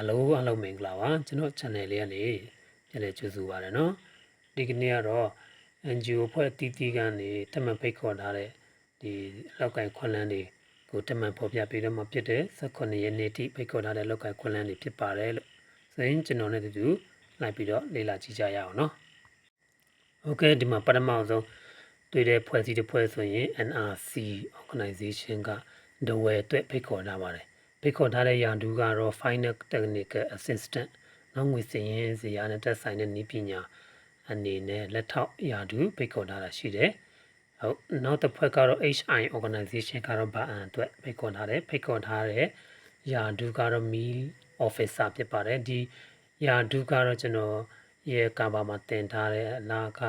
အလုံးအလုံးမင်္ဂလာပါကျွန်တော် channel လေးကနေပြန်လည်ကြိုဆိုပါရနော်ဒီကနေ့ကတော့ NGO ဖွဲ့တီတီကနေတမန်ဖိတ်ခေါ်ထားတဲ့ဒီလောက်ကန်ခွန်လန်းတွေကိုတမန်ဖော်ပြပေးတော့မှဖြစ်တဲ့18ရက်နေ့ထိဖိတ်ခေါ်ထားတဲ့လောက်ကန်ခွန်လန်းတွေဖြစ်ပါတယ်လို့ဆိုရင်ကျွန်တော်နဲ့တူတူလိုက်ပြီးတော့လေ့လာကြည့်ကြရအောင်နော်ဟုတ်ကဲ့ဒီမှာပထမဆုံးတွေ့တဲ့ဖွဲ့စည်းတစ်ဖွဲ့ဆိုရင် NRC organization ကဒဝဲအတွက်ဖိတ်ခေါ်ထားပါတယ် ဖိတ်ခေါ်ထားတဲ့ရန်သူကတော့ Final Technical Assistant နောက်ငွေစည်ရင်းစရာနဲ့တက်ဆိုင်တဲ့နည်းပညာအနေနဲ့လက်ထောက်ရာသူဖိတ်ခေါ်ထားတာရှိတယ်။ဟုတ်နောက်တစ်ဖွဲ့ကတော့ HI organization ကတော့ဘာအန်အတွက်ဖိတ်ခေါ်ထားတယ်ဖိတ်ခေါ်ထားတဲ့ရာသူကတော့ meal officer ဖြစ်ပါတယ်ဒီရာသူကတော့ကျွန်တော်ရဲ့ကာဘာမှာတင်ထားတဲ့အလားက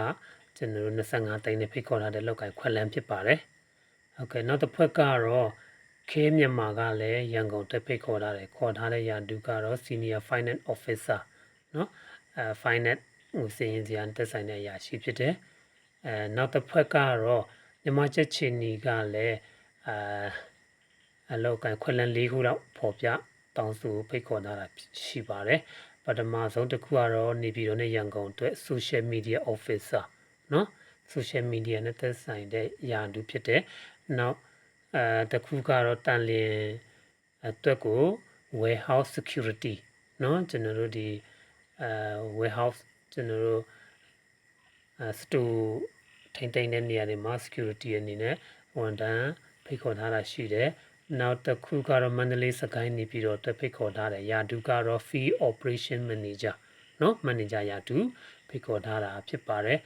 ကျွန်တော်တို့25တိန်းနဲ့ဖိတ်ခေါ်ထားတဲ့လောက်ကခွက်လန်းဖြစ်ပါတယ်။ဟုတ်ကဲ့နောက်တစ်ဖွဲ့ကတော့ ခဲမြန်မာကလည်းရန်ကုန်တက်ဖိတ်ခေါ်ထားတယ်ခေါ်ထားတဲ့ရာဒူကတော့ Senior Finance Officer เนาะအဲ Finance ဟိုစည်ရင်စရာတက်ဆိုင်တဲ့အရာရှိဖြစ်တယ်အဲနောက်တစ်ဖက်ကတော့မြန်မာချက်ချီနီကလည်းအာအလောက်ကန်ခွက်လန်း၄ခုလောက်ပေါ်ပြတောင်းဆိုဖိတ်ခေါ်ထားတာရှိပါတယ်ပထမဆုံးတစ်ခုကတော့နေပြည်တော်နဲ့ရန်ကုန်အတွက် Social Media Officer เนาะ Social Media နဲ့သက်ဆိုင်တဲ့ရာဒူဖြစ်တယ်နောက် အဲတခုကတော့တန်လျင်အတွက်ကို warehouse security เนาะကျွန်တော်တို့ဒီအဲ warehouse ကျွန်တော်တို့အဲ store ထိမ့်သိမ့်တဲ့နေရာတွေမှာ security အနေနဲ့ဝန်တန်းဖိတ်ခေါ်ထားတာရှိတယ်နောက်တစ်ခုကတော့မန္တလေးစကိုင်းနေပြီးတော့တက်ဖိတ်ခေါ်ထားတယ်ရာဒူကတော့ fee operation manager เนาะ manager ရာဒူဖိတ်ခေါ်ထားတာဖြစ်ပါတယ်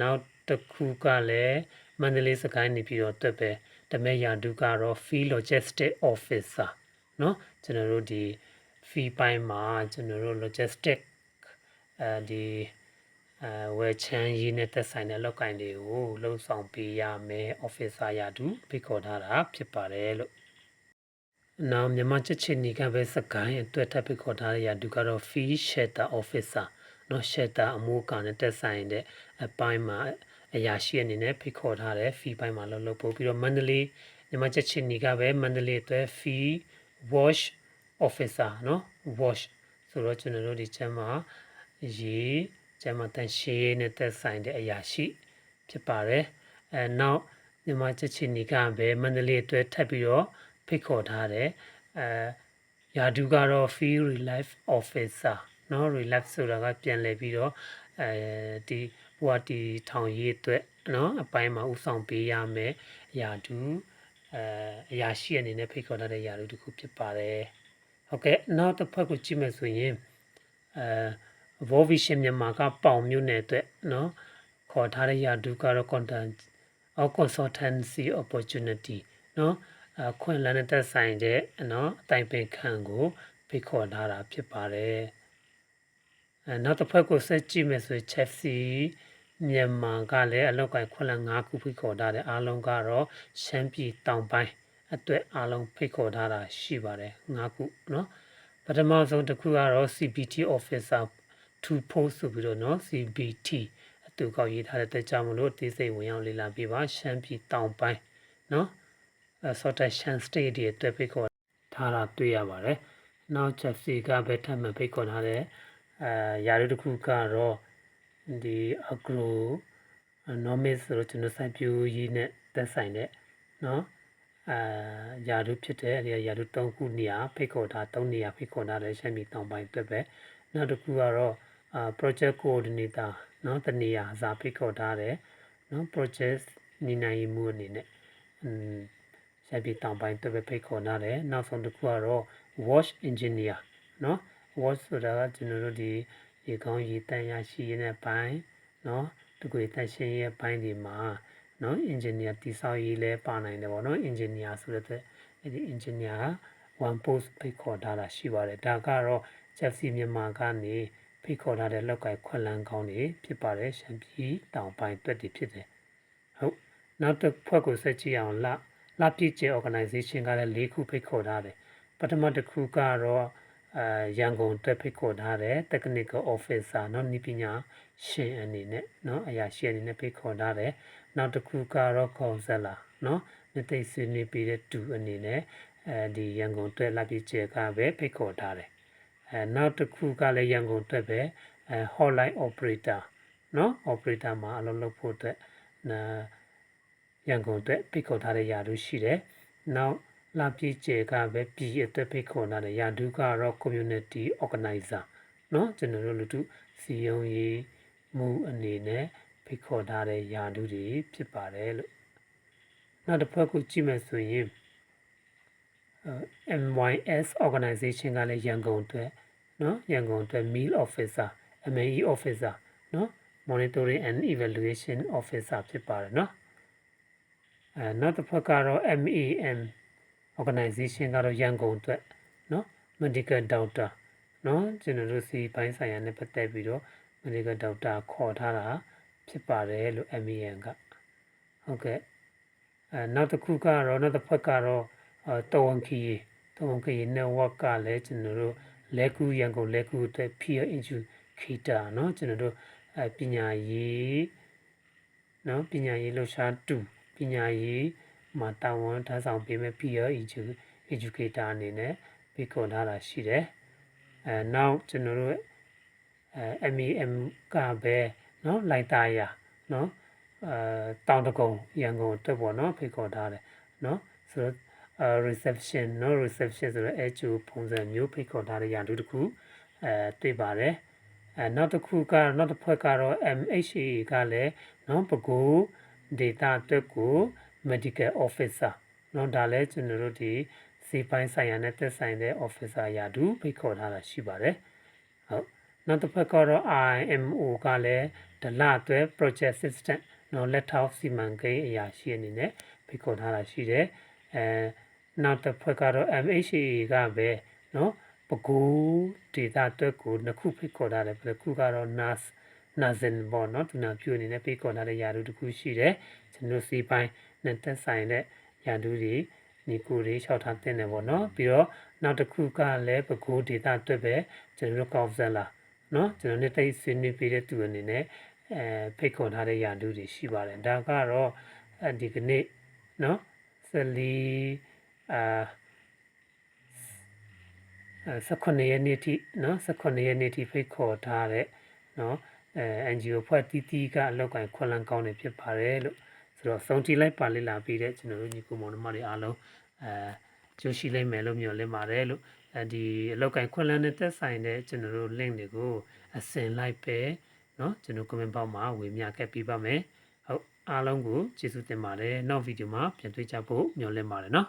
နောက်တစ်ခုကလည်းမန္တလေးစကိုင်းနေပြီးတော့တက်ပဲ တမဲရာဒူကတော့ fee logistic officer เนาะကျွန်တော်တို့ဒီ fee ပိုင်းမှာကျွန်တော်တို့ logistic အဲဒီအဲဝယ်ချမ်းရေးနဲ့သက်ဆိုင်တဲ့လောက်ကင်တွေကိုလှုပ်ဆောင်ပေးရမယ် officer ရာတူဖိတ်ခေါ်ထားတာဖြစ်ပါတယ်လို့နောက်မြန်မာချက်ချင်းနေကပဲစကိုင်းအတွက်ထပ်ဖိတ်ခေါ်ထားတဲ့ရာတူကတော့ fee shelter officer နော် shelter အမိုးကာနဲ့တက်ဆိုင်တဲ့အပိုင်းမှာ အရာရှိအနေနဲ့ဖိတ်ခေါ်ထားတဲ့ fee ပိုင်းမှာလှုပ်လှုပ်ပို့ပြီးတော့မန္တလေးမြန်မာချက်ချင်းနေကပဲမန္တလေးအတွက် fee wash officer နော် wash ဆိုတော့ကျွန်တော်တို့ဒီချက်မှာရေကျမတန်ရှေးနဲ့သက်ဆိုင်တဲ့အရာရှိဖြစ်ပါတယ်အဲနောက်မြန်မာချက်ချီနီကပဲမန္တလေးအတွက်ထပ်ပြီးတော့ဖိတ်ခေါ်ထားတယ်အဲယာဒူကတော့ field relief officer เนาะ relief ဆိုတာကပြန်လည်ပြီးတော့အဲဒီ ဟိုကတီထောင်ရေးအတွက်နော်အပိုင်းမှာဥဆောင်ပေးရမယ်အရာဒူအဲအရာရှိအနေနဲ့ဖိတ်ခေါ်ထားတဲ့အရာတွေတစ်ခုဖြစ်ပါတယ်ဟုတ်ကဲ့နောက်တစ်ဖက်ကိုကြည့်မယ်ဆိုရင်အဲ Vovision မြန်မာကပေါင်မြို့နယ်အတွက်နော်ခေါ်ထားတဲ့အရာဒူကတော့ content or consultancy opportunity နော်အခွင့်အလမ်းနဲ့သက်ဆိုင်တဲ့နော်အတိုင်ပင်ခံကိုဖိတ်ခေါ်ထားတာဖြစ်ပါတယ် နောက်တစ်ဖက်ကိုဆက်ကြည့်မယ်ဆိုရင် Chelsea မြန်မာကလည်းအလောက်ကိုင်ခွင့်လန်း၅ခုဖိတ်ခေါ်ထားတဲ့အားလုံးကတော့ရှမ်းပြည်တောင်ပိုင်းအတွက်အားလုံးဖိတ်ခေါ်ထားတာရှိပါတယ်၅ခုနော်ပထမဆုံးတစ်ခုကတော့ CPT officer to post ဆိုပြီးတော့เนาะ CBT အတူကောက်ရေးထားတဲ့တက်ကြမလို့တေးစိတ်ဝင်ရောက်လေ့လာပြပါရှမ်းပြည်တောင်ပိုင်းเนาะအဲ sort of ရှမ်း state တွေအတွက်ဖိတ်ခေါ်ထားတာတွေ့ရပါတယ်နောက်ချက်စီကပဲထပ်မဖိတ်ခေါ်ထားတဲ့ အဲຢာတို့တစ်ခုကတော့ဒီ agro nomics ဆိုတော့ကျွန်တော်စိုက်ပျိုးရေးနဲ့သက်ဆိုင်တဲ့เนาะအာယာတို့ဖြစ်တဲ့အဲဒီယာတို့၃ခုနေရာဖိတ်ခေါ်ထား၃နေရာဖိတ်ခေါ်ထားတဲ့ရှမ်းပြည်တောင်ပိုင်းအတွက်ပဲနောက်တစ်ခုကတော့အာ project coordinator เนาะတနေရာစာဖိတ်ခေါ်ထားတယ်เนาะ project နေနိုင်မှုအနေနဲ့อืมဆက်ပြီးတောင်ပိုင်းတက်ပဲဖိတ်ခေါ်ထားတယ်နောက်ဆုံးတစ်ခုကတော့ wash engineer เนาะ wash ဆိုတာကကျွန်တော်တို့ဒီရေကောင်းရေတန်ရရှိရတဲ့ဘိုင်းเนาะတကွေတက်ရှင်းရဲ့ဘိုင်းဒီမှာเนาะ engineer တိဆောက်ရေးလဲပါနိုင်တယ်ပေါ့เนาะ engineer ဆိုတဲ့အဲ့ဒီ engineer က one post ဖိတ်ခေါ်ထားတာရှိပါတယ်ဒါကတော့ Chelsea မြန်မာကနေဖိတ်ခေါ်ထားတဲ့လောက်ကိုင်ခွက်လန်းကောင်းတွေဖြစ်ပါတယ်ရှမ်းပြည်တောင်ပိုင်းတွက်တွေဖြစ်တယ်ဟုတ်နောက်တစ်ဖွဲ့ကိုဆက်ကြည့်အောင်လလပြည့်ကျဲ organization ကလည်း၄ခုဖိတ်ခေါ်ထားတယ်ပထမတစ်ခုကတော့ အဲရန်ကုန်တွက်ဖိတ်ခေါ်ထားတယ် technical officer เนาะဤပညာရှင်အနေနဲ့เนาะအရာရှိအနေနဲ့ဖိတ်ခေါ်ထားတယ်နောက်တစ်ခုကတော့ counselor เนาะမြသိဆွေးနွေးပြီးတဲ့တူအနေနဲ့အဲဒီရန်ကုန်တွက်လပြည့်ကျဲကပဲဖိတ်ခေါ်ထားတယ်အဲ အဲနောက်တစ်ခုကလည်းရန်ကုန်အတွက်ပဲအဲ hotline operator เนาะ operator မှာအလုပ်လုပ်ဖို့အတွက်နာရန်ကုန်အတွက်ဖိတ်ခေါ်ထားတဲ့ယာတို့ရှိတယ်နောက် လာပြည့်ကျဲကပဲပြည်အတွက်ဖိတ်ခေါ်ထားတဲ့ယာတို့ကတော့ community organizer เนาะကျွန်တော်တို့လူထုစီယုံရေးမှုအနေနဲ့ဖိတ်ခေါ်ထားတဲ့ယာတို့တွေဖြစ်ပါတယ်လို့နောက်တစ်ဖက်ကိုကြည့်မယ်ဆိုရင် MYS organization ကလည်းရန်ကုန်အတွက်နော်ရန်ကုန်အတွက် meal officer MAE officer နော် monitoring and evaluation officer ဖြစ်ပါတယ်နော်အဲနောက်တစ်ဖက်ကတော့ MAM organization ကတော့ရန်ကုန်အတွက်နော် medical doctor နော်ကျွန်တော်တို့စီပိုင်းဆိုင်ရာနဲ့ပတ်သက်ပြီးတော့ medical doctor ခေါ်ထားတာဖြစ်ပါတယ်လို့ MAM ကဟုတ်ကဲ့အဲနောက်တစ်ခုကတော့နောက်တစ်ဖက်ကတော့အဲတဝန်ခီတဝန်ခီ network ကလည်းကျွန်တော်တို့လက်ကူရန်ကုန်လက်ကူအတွက် peer educator เนาะကျွန်တော်တို့အဲပညာရေးเนาะပညာရေးလှူရှားတူပညာရေး မှာတာဝန်ထမ်းဆောင်ပေးမဲ့ peer educator အနေနဲ့ပြီးခေါ်ထားတာရှိတယ်အဲနောက်ကျွန်တော်တို့အဲ MEM ကပဲเนาะလိုက်တာရเนาะအဲတောင်တကုံရန်ကုန်အတွက်ပေါ့เนาะဖိတ်ခေါ်ထားတယ်เนาะဆိုတော့ reception เนาะ reception ဆိုတော့ HO ပုံစံမျိုးဖိတ်ခေါ်ထားတဲ့ရာထူးတစ်ခုအဲတွေ့ပါတယ်အဲနောက်တစ်ခုကနောက်တစ်ဖွဲ့ကတော့ MHA ကလည်းเนาะပကူ data အတွက်ကို medical officer เนาะဒါလည်းကျွန်တော်တို့ဒီစီပိုင်းဆိုင်ရာနဲ့သက်ဆိုင်တဲ့ officer ရာထူးဖိတ်ခေါ်ထားတာရှိပါတယ်ဟုတ်နောက်တစ်ဖက်ကတော့ IMO ကလည်းဒလအတွက် project assistant နော်လက်ထောက်စီမံကိန်းအရာရှိအနေနဲ့ဖိတ်ခေါ်ထားတာရှိတယ်အဲနောက်တစ်ဖက်ကတော့ MHA ကပဲနော်ပကူဒေတာအတွက်ကိုနှစ်ခုဖိတ်ခေါ်ထားတယ်တစ်ခုကတော့ NAS နာဇင်ဘောနော်သူနာပြုအနေနဲ့ဖိတ်ခေါ်ထားတဲ့ယာတူတစ်ခုရှိတယ်ကျွန်တော်စီပိုင်း နဲ့သက်ဆိုင်တဲ့ယာတူတွေဒီကိုလေးလျှောက်ထားတဲ့နေပေါ့နော်ပြီးတော့နောက်တစ်ခုကလည်းပကူဒေတာအတွက်ပဲကျွန်တော်တို့ကောက်စလာနော်ကျွန်တော်နဲ့တိတ်ဆွေးနွေးပေးတဲ့သူအနေနဲ့အဲဖိတ်ခေါ်ထားတဲ့ယာတူတွေရှိပါတယ်ဒါကတော့ဒီကနေ့နော်ဆလီအာ18ရက်နေ့ထိနော်18ရက်နေ့ထိဖိတ်ခေါ်ထားတဲ့နော်အဲ NGO ဖွဲ့တီးတီးကအလောက်ကိုင်ခွန်လန်းကောင်းနေဖြစ်ပါတယ်လို့ ဆိုတော့စုံတီလိုက်ပါလိလာပြီးတဲ့ကျွန်တော်တို့ညီကိုမောင်နှမတွေအားလုံးအဲကြိုးရှိလိုက်မယ်လို့မျှော်လင့်ပါတယ်လို့အဲဒီအလောက်ကင်ခွန်လန်းနဲ့သက်ဆိုင်တဲ့ကျွန်တော်တို့ link တွေကိုအစင်လိုက်ပဲเนาะကျွန်တော် comment box မှာဝေမျှခဲ့ပြီးပါမယ်ဟုတ်အားလုံးကိုကျေးဇူးတင်ပါတယ်နောက်ဗီဒီယိုမှာပြန်တွေ့ကြဖို့မျှော်လင့်ပါတယ်เนาะ